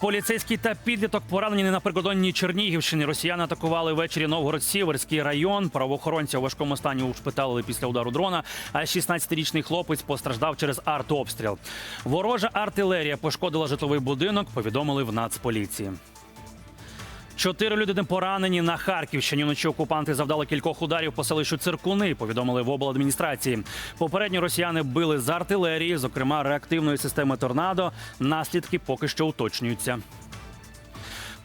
Поліцейський та підліток поранені на прикордонній Чернігівщині. Росіяни атакували ввечері Новгород-Сіверський район. Правоохоронця у важкому стані ушпиталили після удару дрона. А 16-річний хлопець постраждав через артобстріл. Ворожа артилерія пошкодила житловий будинок. Повідомили в Нацполіції. Чотири людини поранені на Харківщині. Вночі окупанти завдали кількох ударів по селищу Циркуни. Повідомили в обладміністрації. Попередньо росіяни били з артилерії, зокрема реактивної системи торнадо. Наслідки поки що уточнюються.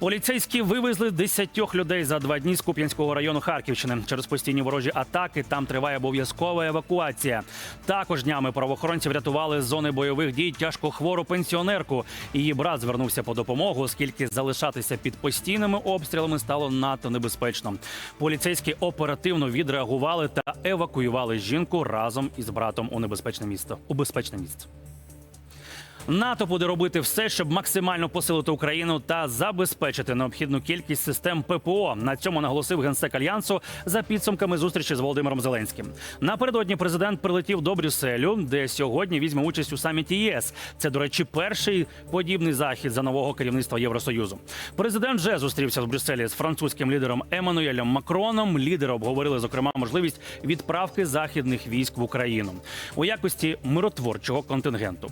Поліцейські вивезли десятьох людей за два дні з Куп'янського району Харківщини. Через постійні ворожі атаки там триває обов'язкова евакуація. Також днями правоохоронці врятували з зони бойових дій тяжкохвору пенсіонерку. Її брат звернувся по допомогу, оскільки залишатися під постійними обстрілами стало надто небезпечно. Поліцейські оперативно відреагували та евакуювали жінку разом із братом у небезпечне місто. У безпечне місце. НАТО буде робити все, щоб максимально посилити Україну та забезпечити необхідну кількість систем ППО. На цьому наголосив генсек альянсу за підсумками зустрічі з Володимиром Зеленським. Напередодні президент прилетів до Брюсселю, де сьогодні візьме участь у саміті ЄС. Це, до речі, перший подібний захід за нового керівництва Євросоюзу. Президент вже зустрівся в Брюсселі з французьким лідером Еммануелем Макроном. Лідери обговорили зокрема можливість відправки західних військ в Україну у якості миротворчого контингенту.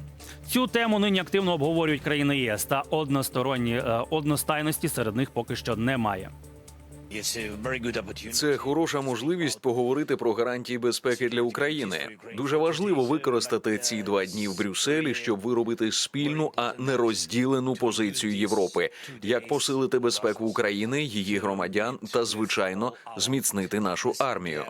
Цю тему нині активно обговорюють країни ЄС та односторонні е, одностайності серед них поки що немає. Це хороша можливість поговорити про гарантії безпеки для України. Дуже важливо використати ці два дні в Брюсселі, щоб виробити спільну, а не розділену позицію Європи, як посилити безпеку України, її громадян та звичайно зміцнити нашу армію.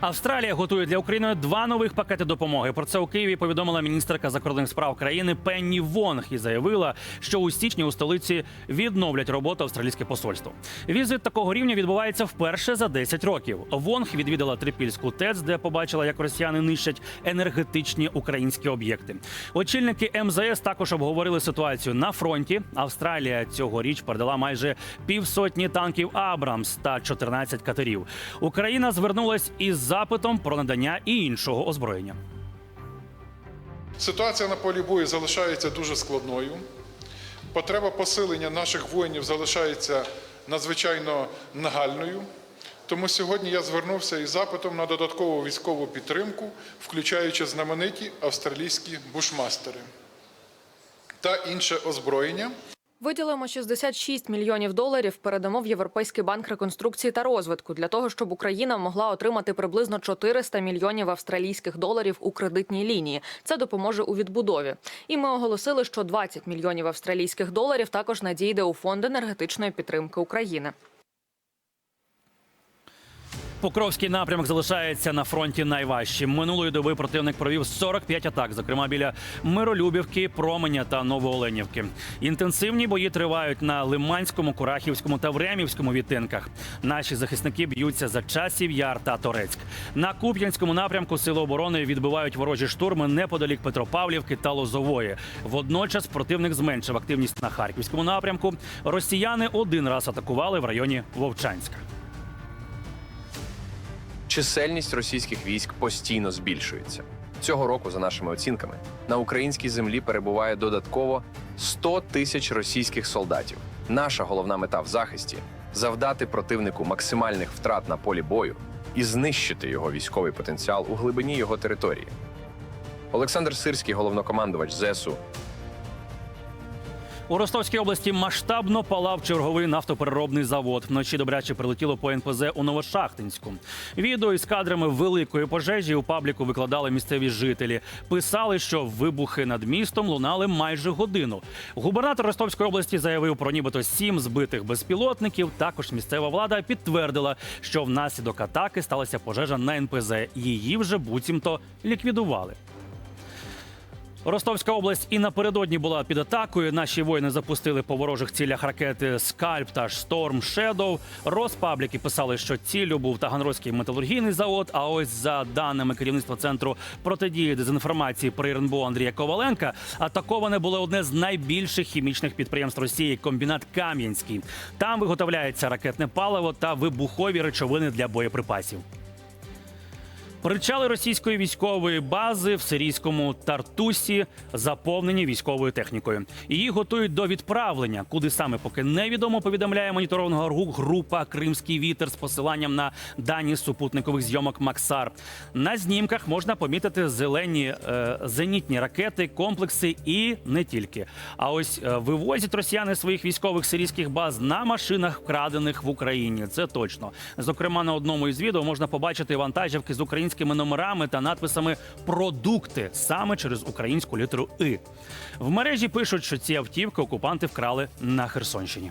Австралія готує для України два нових пакети допомоги. Про це у Києві повідомила міністерка закордонних справ країни Пенні Вонг і заявила, що у січні у столиці відновлять роботу австралійське посольство. Візит такого рівня відбувається вперше за 10 років. Вонг відвідала Трипільську ТЕЦ, де побачила, як росіяни нищать енергетичні українські об'єкти. Очільники МЗС також обговорили ситуацію на фронті. Австралія цьогоріч передала майже півсотні танків Абрамс та 14 катерів. Україна звернулась із запитом про надання і іншого озброєння. Ситуація на полі бою залишається дуже складною. Потреба посилення наших воїнів залишається надзвичайно нагальною. Тому сьогодні я звернувся із запитом на додаткову військову підтримку, включаючи знамениті австралійські бушмастери та інше озброєння. Виділимо 66 мільйонів доларів. Передамо в Європейський банк реконструкції та розвитку для того, щоб Україна могла отримати приблизно 400 мільйонів австралійських доларів у кредитній лінії. Це допоможе у відбудові. І ми оголосили, що 20 мільйонів австралійських доларів також надійде у фонд енергетичної підтримки України. Покровський напрямок залишається на фронті найважчим. Минулої доби противник провів 45 атак, зокрема біля Миролюбівки, Променя та Новооленівки. Інтенсивні бої тривають на Лиманському, Курахівському та Времівському відтинках. Наші захисники б'ються за часів Яр та Торецьк. На Куп'янському напрямку сили оборони відбивають ворожі штурми неподалік Петропавлівки та Лозової. Водночас противник зменшив активність на Харківському напрямку. Росіяни один раз атакували в районі Вовчанська. Чисельність російських військ постійно збільшується. Цього року, за нашими оцінками, на українській землі перебуває додатково 100 тисяч російських солдатів. Наша головна мета в захисті завдати противнику максимальних втрат на полі бою і знищити його військовий потенціал у глибині його території. Олександр Сирський, головнокомандувач ЗСУ, У Ростовській області масштабно палав черговий нафтопереробний завод. Вночі добряче прилетіло по НПЗ у Новошахтинську. Відео із кадрами великої пожежі у пабліку викладали місцеві жителі. Писали, що вибухи над містом лунали майже годину. Губернатор Ростовської області заявив про нібито сім збитих безпілотників. Також місцева влада підтвердила, що внаслідок атаки сталася пожежа на НПЗ. Її вже буцімто ліквідували. Ростовська область і напередодні була під атакою. Наші воїни запустили по ворожих цілях ракети Скальп та Шторм Шедоу. Роспабліки писали, що ціллю був Таганрозький металургійний завод. А ось за даними керівництва центру протидії дезінформації при РНБО Андрія Коваленка, атаковане було одне з найбільших хімічних підприємств Росії комбінат Кам'янський. Там виготовляється ракетне паливо та вибухові речовини для боєприпасів. Причали російської військової бази в сирійському Тартусі заповнені військовою технікою. Її готують до відправлення, куди саме поки невідомо повідомляє моніторинга гру- група Кримський вітер з посиланням на дані супутникових зйомок Максар. На знімках можна помітити зелені е, зенітні ракети, комплекси і не тільки. А ось е, вивозять росіяни своїх військових сирійських баз на машинах, вкрадених в Україні. Це точно. Зокрема, на одному із відео можна побачити вантажівки з українськими номерами та надписами Продукти саме через українську літеру И. В мережі пишуть, що ці автівки окупанти вкрали на Херсонщині.